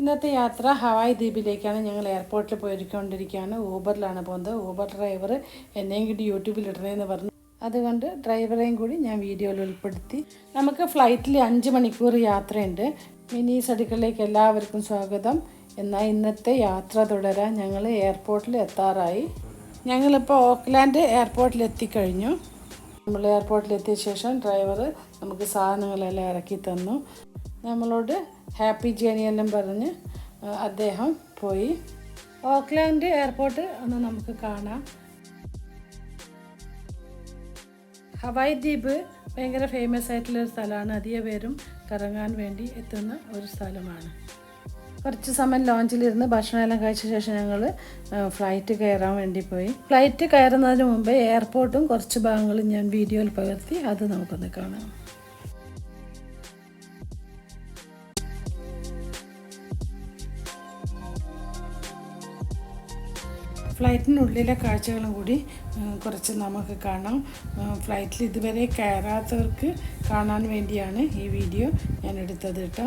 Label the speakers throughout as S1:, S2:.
S1: ഇന്നത്തെ യാത്ര ഹവായ് ദ്വീപിലേക്കാണ് ഞങ്ങൾ എയർപോർട്ടിൽ പോയിരിക്കൊണ്ടിരിക്കുകയാണ്. ഊബറിലാണ് പോകുന്നത്. ഊബർ ഡ്രൈവർ എന്നെയും കൂടി യൂട്യൂബിൽ ഇടണേന്ന് പറഞ്ഞു. അതുകൊണ്ട് ഡ്രൈവറെയും കൂടി ഞാൻ വീഡിയോയിൽ ഉൾപ്പെടുത്തി. നമുക്ക് ഫ്ലൈറ്റിൽ അഞ്ച് മണിക്കൂർ യാത്രയുണ്ട്. മിനി സഡികളിലേക്ക് എല്ലാവർക്കും സ്വാഗതം. എന്നാൽ ഇന്നത്തെ യാത്ര തുടരാൻ ഞങ്ങൾ എയർപോർട്ടിൽ എത്താറായി. ഞങ്ങളിപ്പോൾ ഓക്ലാൻഡ് എയർപോർട്ടിൽ എത്തിക്കഴിഞ്ഞു. നമ്മൾ എയർപോർട്ടിൽ എത്തിയ ശേഷം ഡ്രൈവർ നമുക്ക് സാധനങ്ങളെല്ലാം ഇറക്കി തന്നു. നമ്മളോട് ഹാപ്പി ജേണി എല്ലാം പറഞ്ഞ് അദ്ദേഹം പോയി. ഓക്ലാൻഡ് എയർപോർട്ട് ഒന്ന് നമുക്ക് കാണാം. ഹവായ് ദ്വീപ് ഭയങ്കര ഫേമസ് ആയിട്ടുള്ള ഒരു സ്ഥലമാണ്. അധിക പേരും കറങ്ങാൻ വേണ്ടി എത്തുന്ന ഒരു സ്ഥലമാണ്. കുറച്ച് സമയം ലോഞ്ചിലിരുന്ന് ഭക്ഷണമെല്ലാം കഴിച്ച ശേഷം ഞങ്ങൾ ഫ്ലൈറ്റ് കയറാൻ വേണ്ടി പോയി. ഫ്ലൈറ്റ് കയറുന്നതിന് മുമ്പ് എയർപോർട്ടും കുറച്ച് ഭാഗങ്ങളും ഞാൻ വീഡിയോയിൽ പകർത്തി അത് നമുക്കൊന്ന് കാണാം. ഫ്ലൈറ്റിനുള്ളിലെ കാഴ്ചകളും കൂടി കുറച്ച് നമുക്ക് കാണാം. ഫ്ലൈറ്റിൽ ഇതുവരെ കയറാത്തവർക്ക് കാണാൻ വേണ്ടിയാണ് ഈ വീഡിയോ ഞാൻ എടുത്തത് കേട്ടോ.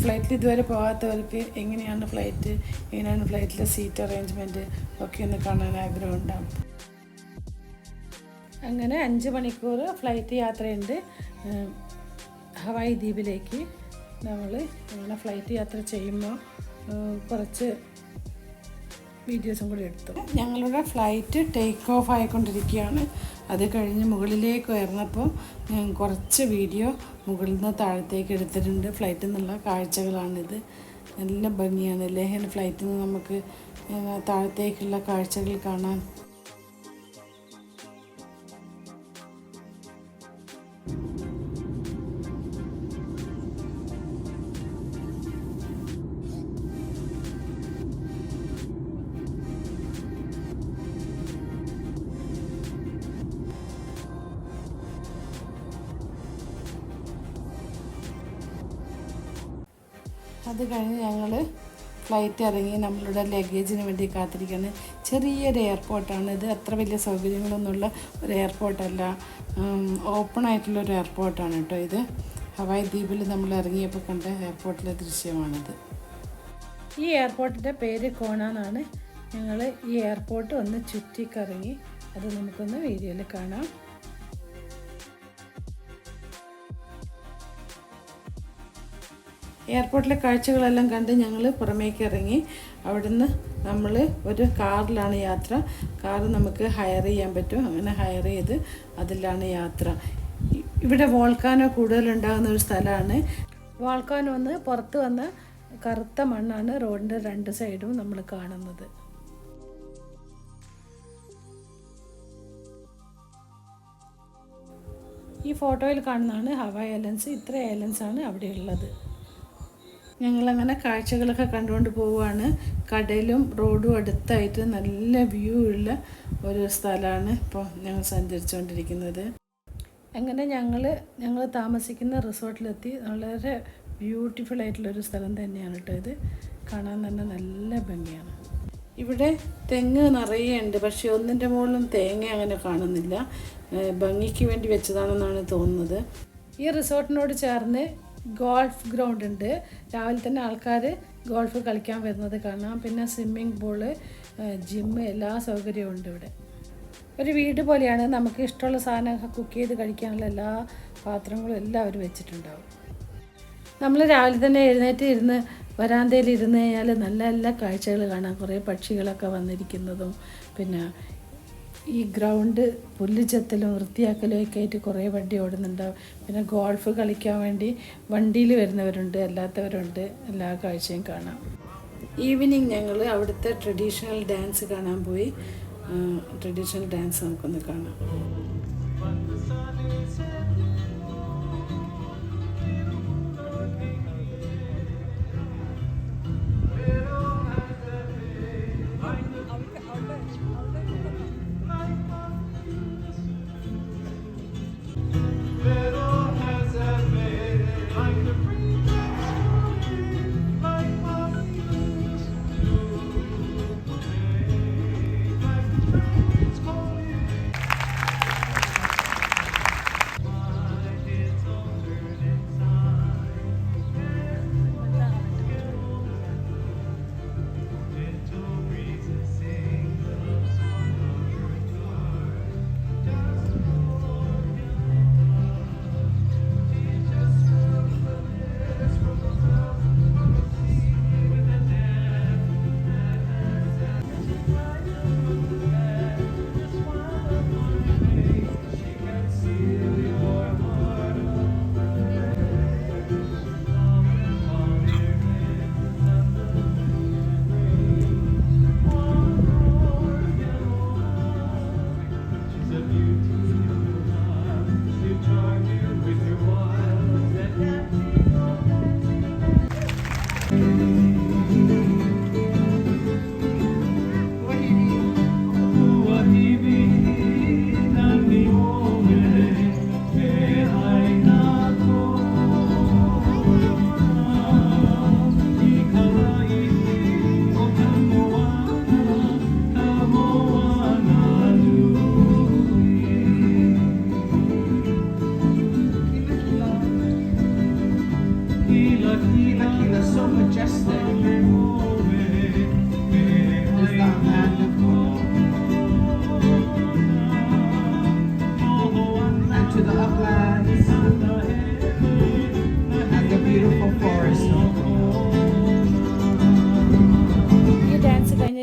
S1: ഫ്ലൈറ്റിൽ ഇതുവരെ പോകാത്തവർക്ക് എങ്ങനെയാണ് ഫ്ലൈറ്റ് എങ്ങനെയാണ് ഫ്ലൈറ്റിലെ സീറ്റ് അറേഞ്ച്മെന്റ് ഒക്കെ ഒന്ന് കാണാൻ ആഗ്രഹമുണ്ടാകും അങ്ങനെ അഞ്ച് മണിക്കൂർ ഫ്ലൈറ്റ് യാത്രയുണ്ട്. ഹവായ് ദ്വീപിലേക്ക് നമ്മൾ ഇങ്ങനെ ഫ്ലൈറ്റ് യാത്ര ചെയ്യുമ്പോൾ കുറച്ച് വീഡിയോസും കൂടി എടുത്തു. ഞങ്ങളുടെ ഫ്ലൈറ്റ് ടേക്ക് ഓഫ് ആയിക്കൊണ്ടിരിക്കുകയാണ്. അത് കഴിഞ്ഞ് മുകളിലേക്ക് ഉയർന്നപ്പോൾ ഞാൻ കുറച്ച് വീഡിയോ മുകളിൽ നിന്ന് താഴത്തേക്ക് എടുത്തിട്ടുണ്ട്. ഫ്ലൈറ്റിൽ നിന്നുള്ള കാഴ്ചകളാണിത്. നല്ല ഭംഗിയാണ്. ലേഹൻ ഫ്ലൈറ്റിൽ നിന്ന് നമുക്ക് താഴത്തേക്കുള്ള കാഴ്ചകൾ കാണാൻ അത് കഴിഞ്ഞ് ഞങ്ങൾ ഫ്ലൈറ്റ് ഇറങ്ങി നമ്മളുടെ ലഗേജിന് വേണ്ടി കാത്തിരിക്കുകയാണ് ചെറിയൊരു എയർപോർട്ടാണ് ഇത് അത്ര വലിയ സൗകര്യങ്ങളൊന്നുമുള്ള ഒരു എയർപോർട്ടല്ല ഓപ്പൺ ആയിട്ടുള്ള ഒരു എയർപോർട്ടാണ് കേട്ടോ ഇത്. ഹവായ് ദ്വീപിൽ നമ്മൾ ഇറങ്ങിയപ്പോൾ കണ്ട എയർപോർട്ടിലെ ദൃശ്യമാണിത്. ഈ എയർപോർട്ടിന്റെ പേര് കോണാന്നാണ്. ഞങ്ങൾ ഈ എയർപോർട്ട് ഒന്ന് ചുറ്റിക്കറങ്ങി. അത് നമുക്കൊന്ന് വീഡിയോയിൽ കാണാം. എയർപോർട്ടിലെ കാഴ്ചകളെല്ലാം കണ്ട് ഞങ്ങൾ പുറമേക്ക് ഇറങ്ങി. അവിടുന്ന് നമ്മൾ ഒരു കാറിലാണ് യാത്ര. കാർ നമുക്ക് ഹയർ ചെയ്യാൻ പറ്റും. അങ്ങനെ ഹയർ ചെയ്ത് അതിലാണ് യാത്ര. ഇവിടെ വോൾക്കാനോ കൂടുതലുണ്ടാകുന്ന ഒരു സ്ഥലമാണ്. വോൾക്കാനോ ഒന്ന് പുറത്ത് വന്ന കറുത്ത മണ്ണാണ് റോഡിന്റെ രണ്ട് സൈഡും നമ്മൾ കാണുന്നത്. ഈ ഫോട്ടോയിൽ കാണുന്നതാണ് ഹവായ് ഐലൻസ് ഇത്ര ഐലൻസ് ആണ് അവിടെ ഉള്ളത് ഞങ്ങളങ്ങനെ കാഴ്ചകളൊക്കെ കണ്ടുകൊണ്ട് പോവുകയാണ്. കടലും റോഡും അടുത്തായിട്ട് നല്ല വ്യൂ ഉള്ള ഒരു സ്ഥലമാണ് ഇപ്പോൾ ഞങ്ങൾ സഞ്ചരിച്ചുകൊണ്ടിരിക്കുന്നത്. അങ്ങനെ ഞങ്ങൾ ഞങ്ങൾ താമസിക്കുന്ന റിസോർട്ടിലെത്തി. വളരെ ബ്യൂട്ടിഫുൾ ആയിട്ടുള്ളൊരു സ്ഥലം തന്നെയാണ് കേട്ടോ ഇത്. കാണാൻ തന്നെ നല്ല ഭംഗിയാണ്. ഇവിടെ തെങ്ങ് നിറയെ ഉണ്ട്. പക്ഷേ ഒന്നിന്റെ മുകളിലും തേങ്ങ അങ്ങനെ കാണുന്നില്ല. ഭംഗിക്ക് വേണ്ടി വെച്ചതാണെന്നാണ് തോന്നുന്നത്. ഈ റിസോർട്ടിനോട് ചേർന്ന് ഗോൾഫ് ഗ്രൗണ്ട് ഉണ്ട്. രാവിലെ തന്നെ ആൾക്കാർ ഗോൾഫ് കളിക്കാൻ വരുന്നത് കാണാം. പിന്നെ സ്വിമ്മിംഗ് പൂൾ ജിമ്മ് എല്ലാ സൗകര്യവും ഉണ്ട് ഇവിടെ. ഒരു വീട് പോലെയാണ്. നമുക്ക് ഇഷ്ടമുള്ള സാധനമൊക്കെ കുക്ക് ചെയ്ത് കഴിക്കാനുള്ള എല്ലാ പാത്രങ്ങളും എല്ലാം അവർ വെച്ചിട്ടുണ്ടാവും. നമ്മൾ രാവിലെ തന്നെ എഴുന്നേറ്റ് ഇരുന്ന് വരാന്തയിൽ ഇരുന്ന് കഴിഞ്ഞാൽ നല്ല നല്ല കാഴ്ചകൾ കാണാം. കുറേ പക്ഷികളൊക്കെ വന്നിരിക്കുന്നതും പിന്നെ ഈ ഗ്രൗണ്ട് പുല്ല് ചെത്തലും വൃത്തിയാക്കലും ഒക്കെ ആയിട്ട് കുറേ വണ്ടി ഓടുന്നുണ്ടാവും പിന്നെ ഗോൾഫ് കളിക്കാൻ വേണ്ടി വണ്ടിയിൽ വരുന്നവരുണ്ട് അല്ലാത്തവരുണ്ട്. എല്ലാ കാഴ്ചയും കാണാം. ഈവനിങ് ഞങ്ങൾ അവിടുത്തെ ട്രഡീഷണൽ ഡാൻസ് കാണാൻ പോയി. ട്രഡീഷണൽ ഡാൻസ് നമുക്കൊന്ന് കാണാം.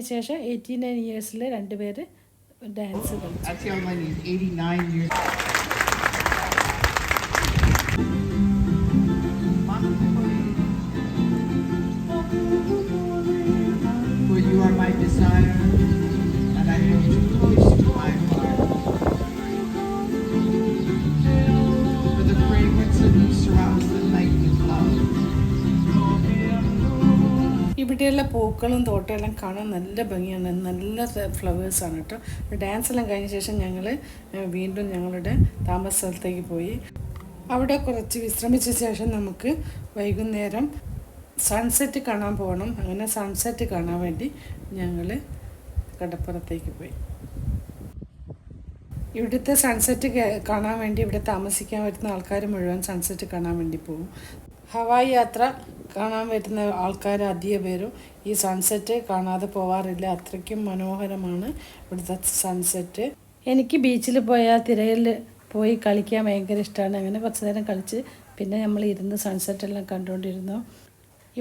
S1: ശേഷം എയ്റ്റി നയൻ ഇയേഴ്സിൽ രണ്ടുപേര് ഡാൻസ് കളിച്ചു. ഇവിടെയുള്ള പൂക്കളും തോട്ടമെല്ലാം കാണാൻ നല്ല ഭംഗിയാണ്. നല്ല ഫ്ലവേഴ്സാണ് കേട്ടോ. ഡാൻസ് എല്ലാം കഴിഞ്ഞ ശേഷം ഞങ്ങൾ വീണ്ടും ഞങ്ങളുടെ താമസ സ്ഥലത്തേക്ക് പോയി. അവിടെ കുറച്ച് വിശ്രമിച്ച ശേഷം നമുക്ക് വൈകുന്നേരം സൺസെറ്റ് കാണാൻ പോകണം. അങ്ങനെ സൺസെറ്റ് കാണാൻ വേണ്ടി ഞങ്ങൾ കടപ്പുറത്തേക്ക് പോയി. ഇവിടുത്തെ സൺസെറ്റ് കാണാൻ വേണ്ടി ഇവിടെ താമസിക്കാൻ വരുന്ന ആൾക്കാർ മുഴുവൻ സൺസെറ്റ് കാണാൻ വേണ്ടി പോകും. ഹവായി യാത്ര കാണാൻ വരുന്ന ആൾക്കാർ അധിക പേരും ഈ സൺസെറ്റ് കാണാതെ പോവാറില്ല. അത്രയ്ക്കും മനോഹരമാണ് ഇവിടുത്തെ സൺസെറ്റ് എനിക്ക് ബീച്ചിൽ പോയാൽ തിരയിൽ പോയി കളിക്കാൻ ഭയങ്കര ഇഷ്ടമാണ് അങ്ങനെ കുറച്ച് നേരം കളിച്ച് പിന്നെ നമ്മൾ ഇരുന്ന് സൺസെറ്റ് എല്ലാം കണ്ടുകൊണ്ടിരുന്നു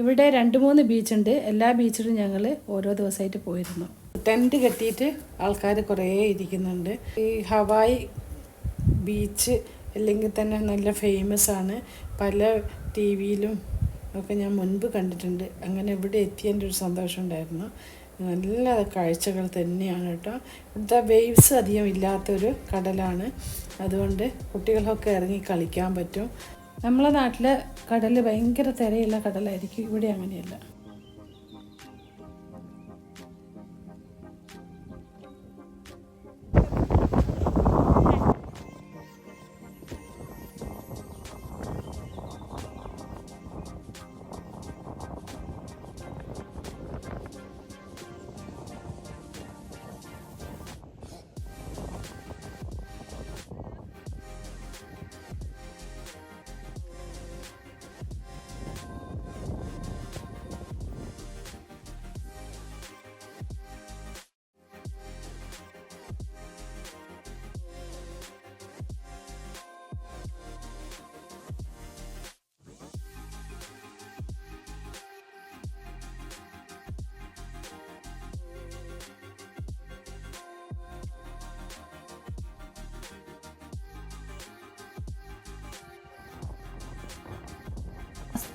S1: ഇവിടെ രണ്ട് മൂന്ന് ബീച്ചുണ്ട് എല്ലാ ബീച്ചിലും ഞങ്ങൾ ഓരോ ദിവസമായിട്ട് പോയിരുന്നു. ടെന്റ് കെട്ടിയിട്ട് ആൾക്കാർ കുറേ ഇരിക്കുന്നുണ്ട്. ഈ ഹവായ് ബീച്ച് അല്ലെങ്കിൽ തന്നെ നല്ല ഫേമസ് ആണ്. പല ടി വിയിലും ഒക്കെ ഞാൻ മുൻപ് കണ്ടിട്ടുണ്ട്. അങ്ങനെ ഇവിടെ എത്തിയതിന്റെ ഒരു സന്തോഷം ഉണ്ടായിരുന്നു. നല്ല കാഴ്ചകൾ തന്നെയാണ് കേട്ടോ. ഇവിടുത്തെ വേവ്സ് അധികം ഇല്ലാത്തൊരു കടലാണ്. അതുകൊണ്ട് കുട്ടികളൊക്കെ ഇറങ്ങി കളിക്കാൻ പറ്റും. നമ്മളെ നാട്ടിൽ കടൽ ഭയങ്കര തിരയുള്ള കടലായിരിക്കും. ഇവിടെ അങ്ങനെയല്ല.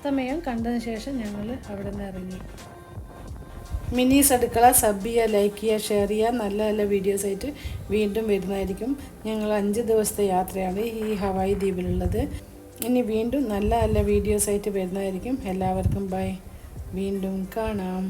S1: അസ്തമയം കണ്ടതിന് ശേഷം ഞങ്ങൾ അവിടെ നിന്ന് ഇറങ്ങി. മിനീസ് അടുക്കള സബ് ചെയ്യുക ലൈക്ക് ചെയ്യുക ഷെയർ ചെയ്യുക നല്ല നല്ല വീഡിയോസ് ആയിട്ട് വീണ്ടും വരുന്നതായിരിക്കും. ഞങ്ങൾ അഞ്ച് ദിവസത്തെ യാത്രയാണ് ഈ ഹവായി ദ്വീപിലുള്ളത്. ഇനി വീണ്ടും നല്ല നല്ല വീഡിയോസ് ആയിട്ട് വരുന്നതായിരിക്കും. എല്ലാവർക്കും ബൈ. വീണ്ടും കാണാം.